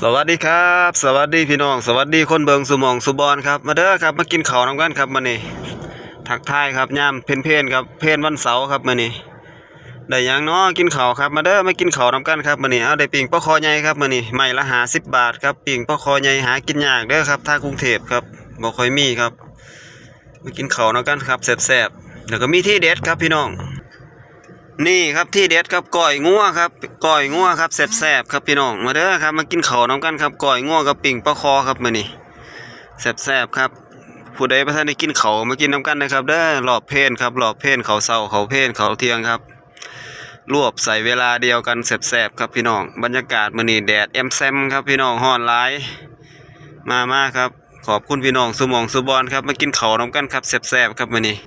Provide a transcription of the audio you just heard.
สวัสดีครับ สวัสดีพี่น้อง สวัสดีคนเบิงสุมองสุบอนครับ มาเด้อครับมากินข้าวนำกันครับมื้อนี้ทักทายครับย่ามเพนเพนครับเพนวันเสาร์ครับมื้อนี้ได้ยังเนาะกินข้าวครับมาเด้อมากินข้าวนำกันครับมื้อนี้เอาได้ปิ่งปลาคอใหญ่ครับมื้อนี้ไม้ละ50บบาทครับปิ่งปลาคอใหญ่หากินยากเด้อครับท่ากรุงเทพครับบ่ค่อยมีครับมากินข้าวนำกันครับแซ่บๆแล้วก็มีที่เด็ดครับพี่น้อง นี่ครับที่เด็ดครับก้อยงัวครับก้อยงัวครับแซ่บๆครับพี่น้องมาเด้อครับมากินข้าวน้ำกันครับก้อยงัวกับปิ่งปลาคอครับมื้อนี้แซ่บๆครับผู้ใดบ่ทันได้กินเขามากินน้ำกันนะครับเด้อรอบเพนครับรอบเพนเขาวเช้าเขาเพนเขาเทียงครับ รวบใส่เวลาเดียวกันแซ่บๆครับพี่น้องบรรยากาศมื้อนี้แดดแอมแซมครับพี่น้องฮ้อนหลายมามาครับ ขอบคุณพี่น้องสุหมองสุบอนครับมากินเขาน้ำกันครับแซ่บๆครับมื้อนี้